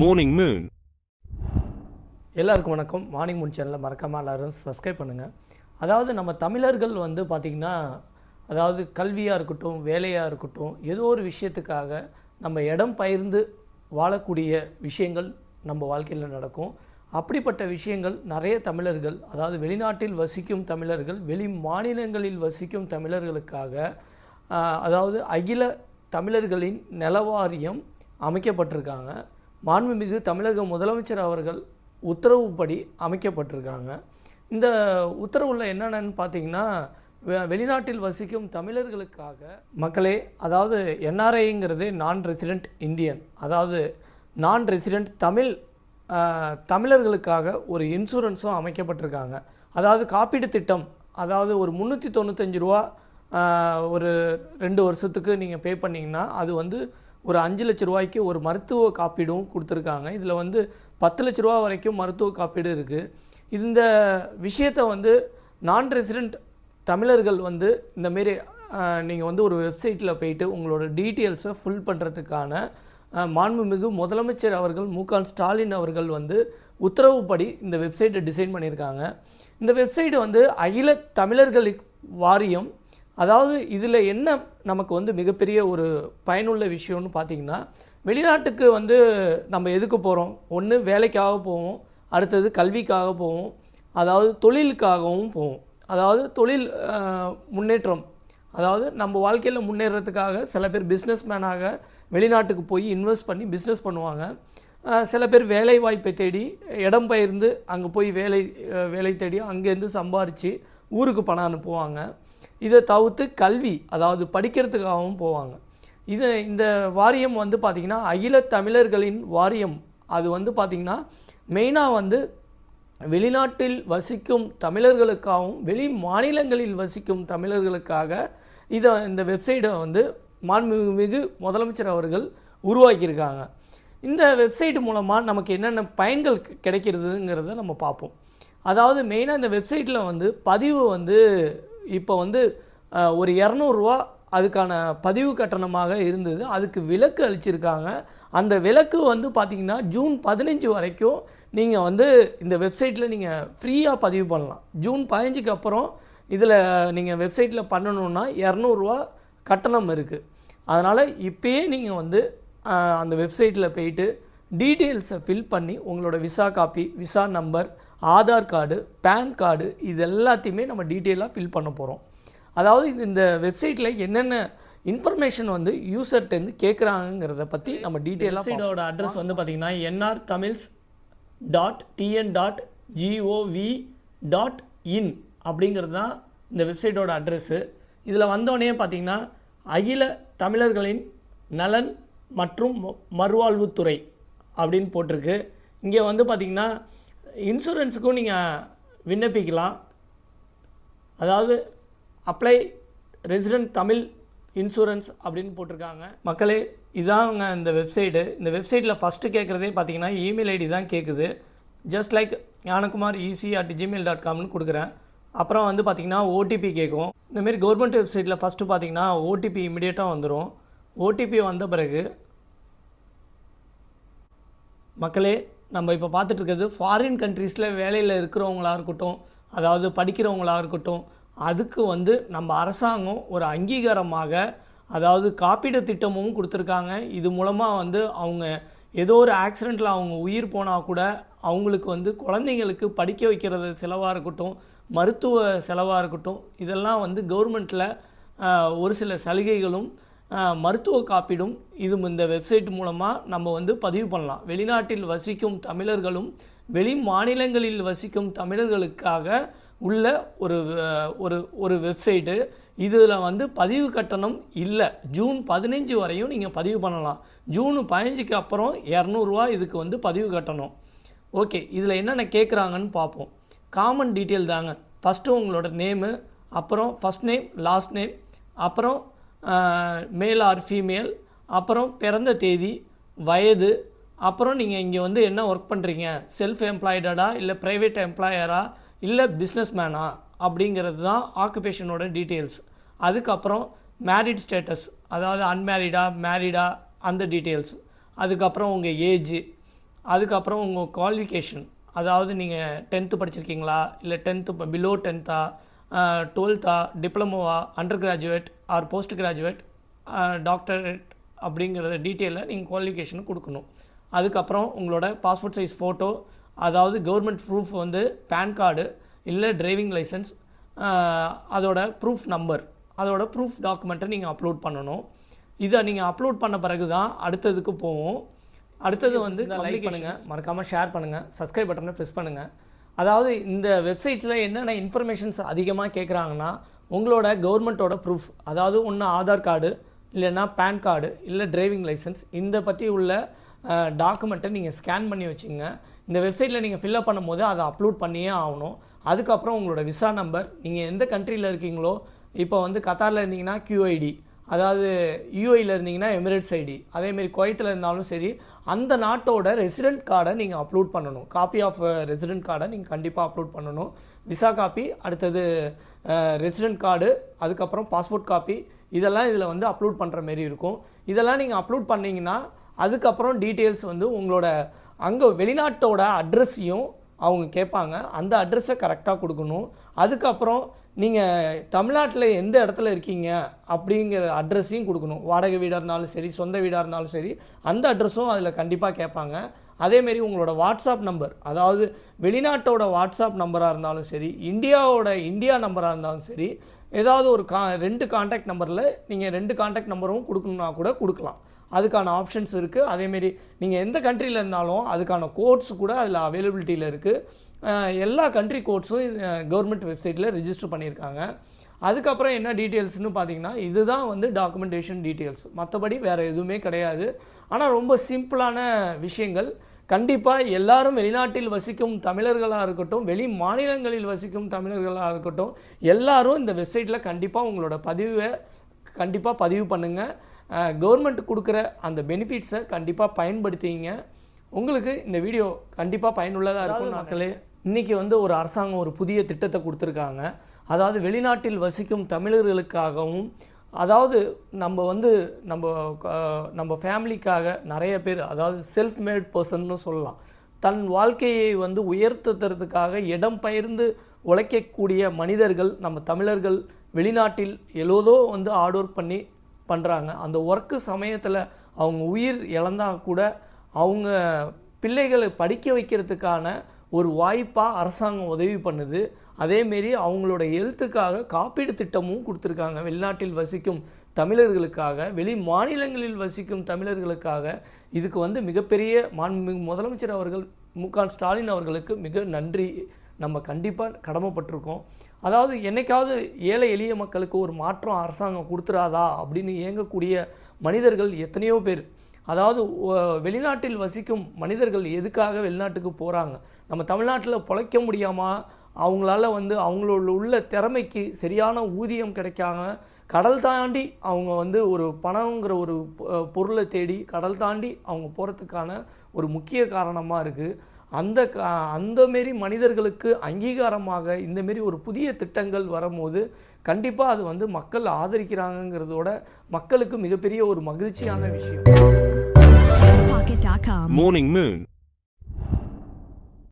Morning Moon எல்லாருக்கும் வணக்கம். Morning Moon சேனலில் மறக்காமல் எல்லாரும் சப்ஸ்கிரைப் பண்ணுங்கள் அதாவது நம்ம தமிழர்கள் வந்து பார்த்திங்கன்னா அதாவது கல்வியாக இருக்கட்டும் வேலையாக இருக்கட்டும் ஏதோ ஒரு விஷயத்துக்காக நம்ம இடம் பயிர்ந்து வாழக்கூடிய விஷயங்கள் நம்ம வாழ்க்கையில் நடக்கும். அப்படிப்பட்ட விஷயங்கள் நிறைய தமிழர்கள் அதாவது வெளிநாட்டில் வசிக்கும் தமிழர்கள் வெளி மாநிலங்களில் வசிக்கும் தமிழர்களுக்காக அதாவது அகில தமிழர்களின் நலவாரியம் அமைக்கப்பட்டிருக்காங்க. மாண்புமிகு தமிழக முதலமைச்சர் அவர்கள் உத்தரவுப்படி அமைக்கப்பட்டிருக்காங்க. இந்த உத்தரவில் என்னென்னு பார்த்தீங்கன்னா வெளிநாட்டில் வசிக்கும் தமிழர்களுக்காக மக்களே அதாவது என்ஆர்ஐங்கிறது நான் ரெசிடெண்ட் இந்தியன் அதாவது நான் ரெசிடெண்ட் தமிழ் தமிழர்களுக்காக ஒரு இன்சூரன்ஸும் அமைக்கப்பட்டிருக்காங்க. அதாவது காப்பீடு திட்டம் அதாவது ஒரு முந்நூற்றி தொண்ணூத்தஞ்சு ரூபா ஒரு ரெண்டு வருஷத்துக்கு நீங்கள் பே பண்ணிங்கன்னா அது வந்து ஒரு அஞ்சு லட்ச ரூபாய்க்கு ஒரு மருத்துவ காப்பீடும் கொடுத்துருக்காங்க. இதில் வந்து பத்து லட்ச ரூபா வரைக்கும் மருத்துவ காப்பீடு இருக்குது இந்த விஷயத்தை வந்து நான் ரெசிடெண்ட் தமிழர்கள் வந்து இந்தமாரி நீங்கள் வந்து ஒரு வெப்சைட்டில் போயிட்டு உங்களோட டீட்டெயில்ஸை ஃபில் பண்ணுறதுக்கான மாண்புமிகு முதலமைச்சர் அவர்கள் மு ஸ்டாலின் அவர்கள் வந்து உத்தரவுப்படி இந்த வெப்சைட்டை டிசைன் பண்ணியிருக்காங்க. இந்த வெப்சைட் வந்து அகில தமிழர்களுக்கு வாரியம் அதாவது இதில் என்ன நமக்கு வந்து மிகப்பெரிய ஒரு பயனுள்ள விஷயம்னு பார்த்தீங்கன்னா வெளிநாட்டுக்கு வந்து நம்ம எதுக்கு போகிறோம் ஒன்று வேலைக்காக போவோம். அடுத்தது கல்விக்காக போவோம். அதாவது தொழிலுக்காகவும் போவோம். அதாவது தொழில் முன்னேற்றம். அதாவது நம்ம வாழ்க்கையில் முன்னேறதுக்காக சில பேர் பிஸ்னஸ் மேனாக வெளிநாட்டுக்கு போய் இன்வெஸ்ட் பண்ணி பிஸ்னஸ் பண்ணுவாங்க. சில பேர் வேலை வாய்ப்பை தேடி இடம் பெயர்ந்து அங்கே போய் வேலை வேலை தேடி அங்கேருந்து சம்பாரித்து ஊருக்கு பணம் அனுப்புவாங்க. இதை தவிர்த்து கல்வி அதாவது படிக்கிறதுக்காகவும் போவாங்க. இது இந்த வாரியம் வந்து பார்த்திங்கன்னா அகில தமிழர்களின் வாரியம். அது வந்து பார்த்திங்கன்னா மெயினாக வந்து வெளிநாட்டில் வசிக்கும் தமிழர்களுக்காகவும் வெளி மாநிலங்களில் வசிக்கும் தமிழர்களுக்காக இதை இந்த வெப்சைட்டை வந்து மாண்புமிகு முதலமைச்சர் அவர்கள் உருவாக்கியிருக்காங்க. இந்த வெப்சைட் மூலமாக நமக்கு என்னென்ன பயன்கள் கிடைக்கிறதுங்கிறத நம்ம பார்ப்போம். அதாவது மெயினாக இந்த வெப்சைட்டில் வந்து பதிவு வந்து இப்போ வந்து ஒரு இரநூறுவா அதுக்கான பதிவு கட்டணமாக இருந்தது. அதுக்கு விலக்கு அளிச்சிருக்காங்க. அந்த விலக்கு வந்து பார்த்திங்கன்னா ஜூன் பதினஞ்சு வரைக்கும் நீங்கள் வந்து இந்த வெப்சைட்டில் நீங்கள் ஃப்ரீயாக பதிவு பண்ணலாம். ஜூன் பதினஞ்சுக்கு அப்புறம் இதில் நீங்கள் வெப்சைட்டில் பண்ணணுன்னா இரநூறுவா கட்டணம் இருக்குது அதனால் இப்போயே நீங்கள் வந்து அந்த வெப்சைட்டில் போயிட்டு டீட்டெயில்ஸை ஃபில் பண்ணி உங்களோட visa copy visa number Aadhaar card PAN card இது எல்லாத்தையுமே நம்ம டீட்டெயிலாக ஃபில் பண்ண போகிறோம் அதாவது இது இந்த வெப்சைட்டில் என்னென்ன இன்ஃபர்மேஷன் வந்து யூசர்ட்டேருந்து கேட்குறாங்கிறத பற்றி நம்ம டீட்டெயிலாக வெப்சைட்டோட அட்ரஸ் வந்து பார்த்திங்கன்னா NR Tamils dot TN dot GOV dot in அப்படிங்கிறது தான் இந்த வெப்சைட்டோட அட்ரஸ்ஸு இதில் வந்தோடனே பார்த்தீங்கன்னா அகில தமிழர்களின் நலன் மற்றும் மறுவாழ்வுத்துறை அப்படின்னு போட்டிருக்கு. இங்கே வந்து பார்த்திங்கன்னா இன்சூரன்ஸுக்கும் நீங்கள் விண்ணப்பிக்கலாம். அதாவது அப்ளை ரெசிடென்ட் தமிழ் இன்சூரன்ஸ் அப்படின்னு போட்டிருக்காங்க. மக்களே இதாங்க இந்த வெப்சைட்டு இந்த வெப்சைட்டில் ஃபஸ்ட்டு கேட்குறதே பார்த்தீங்கன்னா இமெயில் ஐடி தான் கேட்குது just like Gnanakumar EC at Gmail dot காம்னு கொடுக்குறேன். அப்புறம் வந்து பார்த்தீங்கன்னா ஓடிபி கேட்கும் இந்தமாரி கவர்மெண்ட் வெப்சைட்டில் ஃபஸ்ட்டு பார்த்தீங்கன்னா ஓடிபி இமிடியேட்டாக வந்துடும் ஓடிபி வந்த பிறகு மக்களே நம்ம இப்போ பார்த்துட்டு இருக்கிறது ஃபாரின் கண்ட்ரீஸில் வேலையில் இருக்கிறவங்களா இருக்கட்டும் அதாவது படிக்கிறவங்களாக இருக்கட்டும் அதுக்கு வந்து நம்ம அரசாங்கம் ஒரு அங்கீகாரமாக அதாவது காப்பீடு திட்டமும் கொடுத்துருக்காங்க. இது மூலமாக வந்து அவங்க ஏதோ ஒரு ஆக்சிடெண்ட்டில் அவங்க உயிர் போனால் கூட அவங்களுக்கு வந்து குழந்தைங்களுக்கு படிக்க வைக்கிறது செலவாக இருக்கட்டும் மருத்துவ செலவாக இருக்கட்டும் இதெல்லாம் வந்து கவர்மெண்ட்டில் ஒரு சில சலுகைகளும் மருத்துவ காப்பீடும் இது இந்த வெப்சைட் மூலமாக நம்ம வந்து பதிவு பண்ணலாம். வெளிநாட்டில் வசிக்கும் தமிழர்களும் வெளி மாநிலங்களில் வசிக்கும் தமிழர்களுக்காக உள்ள ஒரு ஒரு ஒரு வெப்சைட்டு இதில் வந்து பதிவு கட்டணம் இல்லை. ஜூன் பதினஞ்சு வரையும் நீங்கள் பதிவு பண்ணலாம். ஜூன் பதினஞ்சுக்கு அப்புறம் இரநூறுவா இதுக்கு வந்து பதிவு கட்டணும். ஓகே இதில் என்னென்ன கேட்குறாங்கன்னு பார்ப்போம் காமன் டீட்டெயில் தாங்க. ஃபஸ்ட்டு உங்களோட நேமு அப்புறம் ஃபஸ்ட் நேம் லாஸ்ட் நேம் அப்புறம் மேல் ஆர் ஃபீமேல் அப்புறம் பிறந்த தேதி வயது அப்புறம் நீங்கள் இங்கே வந்து என்ன ஒர்க் பண்ணுறீங்க செல்ஃப் எம்ப்ளாய்டடா இல்லை ப்ரைவேட் எம்ப்ளாயரா இல்லை பிஸ்னஸ் மேனா அப்படிங்கிறது தான் ஆக்குபேஷனோட டீட்டெயில்ஸ் அதுக்கப்புறம் மேரிட் ஸ்டேட்டஸ் அதாவது அன்மேரிடா மேரிடா அந்த டீட்டெயில்ஸ் அதுக்கப்புறம் உங்கள் ஏஜ் அதுக்கப்புறம் உங்கள் குவாலிஃபிகேஷன் அதாவது நீங்கள் டென்த்து படிச்சிருக்கீங்களா? இல்லை டென்த்து பிலோ டென்த்தா டுவெல்த்தா டிப்ளமோவா under graduate or post graduate doctorate அப்படிங்கிறத டீட்டெயிலில் நீங்கள் குவாலிஃபிகேஷன் கொடுக்கணும். அதுக்கப்புறம் உங்களோட பாஸ்போர்ட் சைஸ் ஃபோட்டோ அதாவது கவர்மெண்ட் ப்ரூஃப் வந்து பேன் கார்டு இல்லை டிரைவிங் லைசன்ஸ் அதோட ப்ரூஃப் நம்பர் அதோட ப்ரூஃப் டாக்குமெண்ட்டை நீங்கள் அப்லோட் பண்ணணும். இதை நீங்கள் அப்லோட் பண்ண பிறகு தான் அடுத்ததுக்கு போவோம். அடுத்தது வந்து லைக் பண்ணுங்கள் மறக்காமல் ஷேர் பண்ணுங்கள் சப்ஸ்கிரைப் பட்டனை ப்ரெஸ் பண்ணுங்கள் அதாவது இந்த வெப்சைட்டில் என்னென்ன இன்ஃபர்மேஷன்ஸ் அதிகமாக கேட்குறாங்கன்னா உங்களோட கவர்மெண்ட்டோட ப்ரூஃப் அதாவது ஒன்று ஆதார் கார்டு இல்லைன்னா பேன் கார்டு இல்லை டிரைவிங் லைசன்ஸ் இந்த பற்றி உள்ள டாக்குமெண்ட்டை நீங்கள் ஸ்கேன் பண்ணி வச்சுங்க. இந்த வெப்சைட்டில் நீங்கள் ஃபில்அப் பண்ணும்போது அதை அப்லோட் பண்ணியே ஆகணும். அதுக்கப்புறம் உங்களோட விசா நம்பர் நீங்கள் எந்த கண்ட்ரியில் இருக்கீங்களோ இப்போ வந்து கத்தாரில் இருந்தீங்கன்னா கியூஐடி அதாவது யூஐயில் இருந்தீங்கன்னா எமிரேட்ஸ் ஐடி. அதேமாரி குவைத்தில் இருந்தாலும் சரி அந்த நாட்டோட ரெசிடென்ட் கார்டை நீங்கள் அப்லோட் பண்ணணும். காப்பி ஆஃப் ரெசிடென்ட் கார்டை நீங்கள் கண்டிப்பாக அப்லோட் பண்ணணும். விசா காப்பி அடுத்தது ரெசிடென்ட் கார்டு அதுக்கப்புறம் பாஸ்போர்ட் காப்பி இதெல்லாம் இதில் வந்து அப்லோட் பண்ணுற மாரி இருக்கும். இதெல்லாம் நீங்கள் அப்லோட் பண்ணிங்கன்னா அதுக்கப்புறம் டீட்டெயில்ஸ் வந்து உங்களோட அங்கே வெளிநாட்டோட அட்ரஸையும் அவங்க கேட்பாங்க. அந்த அட்ரஸை கரெக்டாக கொடுக்கணும். அதுக்கப்புறம் நீங்கள் தமிழ்நாட்டில் எந்த இடத்துல இருக்கீங்க அப்படிங்கிற அட்ரஸையும் கொடுக்கணும். வாடகை வீடாக இருந்தாலும் சரி சொந்த வீடாக இருந்தாலும் சரி அந்த அட்ரஸும் அதில் கண்டிப்பாக கேட்பாங்க. அதேமாரி உங்களோட வாட்ஸ்அப் நம்பர் அதாவது வெளிநாட்டோட வாட்ஸ்அப் நம்பராக இருந்தாலும் சரி இந்தியாவோட இந்தியா நம்பராக இருந்தாலும் சரி ஏதாவது ஒரு கா ரெண்டு காண்டாக்ட் நம்பரில் நீங்கள் ரெண்டு காண்டாக்ட் நம்பரும் கொடுக்கணுன்னா கூட கொடுக்கலாம். அதுக்கான ஆப்ஷன்ஸ் இருக்குது அதேமாரி நீங்கள் எந்த கண்ட்ரியில் இருந்தாலும் அதுக்கான கோட்ஸ் கூட அதில் அவைலபிலிட்டியில் இருக்குது எல்லா கண்ட்ரி கோட்ஸும் கவர்மெண்ட் வெப்சைட்டில் ரிஜிஸ்டர் பண்ணியிருக்காங்க. அதுக்கப்புறம் என்ன டீட்டெயில்ஸ்னு பார்த்தீங்கன்னா இதுதான் வந்து டாக்குமெண்டேஷன் டீட்டெயில்ஸ் மற்றபடி வேறு எதுவுமே கிடையாது. ஆனால் ரொம்ப சிம்பிளான விஷயங்கள். கண்டிப்பாக எல்லாரும் வெளிநாட்டில் வசிக்கும் தமிழர்களாக இருக்கட்டும் வெளி மாநிலங்களில் வசிக்கும் தமிழர்களாக இருக்கட்டும் எல்லாரும் இந்த வெப்சைட்டில் கண்டிப்பாக உங்களோட பதிவை கண்டிப்பாக பதிவு பண்ணுங்கள் கவர்மெண்ட் கொடுக்குற அந்த பெனிஃபிட்ஸை கண்டிப்பாக பயன்படுத்திங்க. உங்களுக்கு இந்த வீடியோ கண்டிப்பாக பயனுள்ளதாக இருக்கும் மக்களே இன்றைக்கி வந்து ஒரு அரசாங்கம் ஒரு புதிய திட்டத்தை கொடுத்துருக்காங்க. அதாவது வெளிநாட்டில் வசிக்கும் தமிழர்களுக்காகவும் அதாவது நம்ம வந்து நம்ம நம்ம ஃபேமிலிக்காக நிறைய பேர் அதாவது செல்ஃப் மேட் பர்சன்னு சொல்லலாம். தன் வாழ்க்கையை வந்து உயர்த்துறதுக்காக இடம் பெயர்ந்து உழைக்கக்கூடிய மனிதர்கள் நம்ம தமிழர்கள் வெளிநாட்டில் எல்லோதோ வந்து ஹார்ட் ஒர்க் பண்ணி பண்ணுறாங்க அந்த ஒர்க்கு சமயத்தில் அவங்க உயிர் இழந்தால் கூட அவங்க பிள்ளைகளை படிக்க வைக்கிறதுக்கான ஒரு வாய்ப்பாக அரசாங்கம் உதவி பண்ணுது. அதேமாரி அவங்களோட ஹெல்த்துக்காக காப்பீடு திட்டமும் கொடுத்துருக்காங்க. வெளிநாட்டில் வசிக்கும் தமிழர்களுக்காக வெளி மாநிலங்களில் வசிக்கும் தமிழர்களுக்காக இதுக்கு வந்து மிகப்பெரிய மாண்புமிகு முதலமைச்சர் அவர்கள் மு க ஸ்டாலின் அவர்களுக்கு மிக நன்றி நம்ம கண்டிப்பாக கடமைப்பட்டிருக்கோம். அதாவது என்னைக்காவது ஏழை எளிய மக்களுக்கு ஒரு மாற்றம் அரசாங்கம் கொடுத்துறாதா அப்படின்னு இயங்கக்கூடிய மனிதர்கள் எத்தனையோ பேர். அதாவது வெளிநாட்டில் வசிக்கும் மனிதர்கள் எதுக்காக வெளிநாட்டுக்கு போகிறாங்க நம்ம தமிழ்நாட்டில் பொழைக்க முடியாமல் அவங்களால வந்து அவங்களோட உள்ள திறமைக்கு சரியான ஊதியம் கிடைக்காம கடல் தாண்டி அவங்க வந்து ஒரு பணங்கிற ஒரு பொ- பொருளை தேடி கடல் தாண்டி அவங்க போகிறதுக்கான ஒரு முக்கிய காரணமாக இருக்குது அந்த கா அந்த மாரி மனிதர்களுக்கு அங்கீகாரமாக இந்த மாரி ஒரு புதிய திட்டங்கள் வரும்போது கண்டிப்பாக அது வந்து மக்கள் ஆதரிக்கிறாங்கங்கிறதோட மக்களுக்கு மிகப்பெரிய ஒரு மகிழ்ச்சியான விஷயம். Morning Moon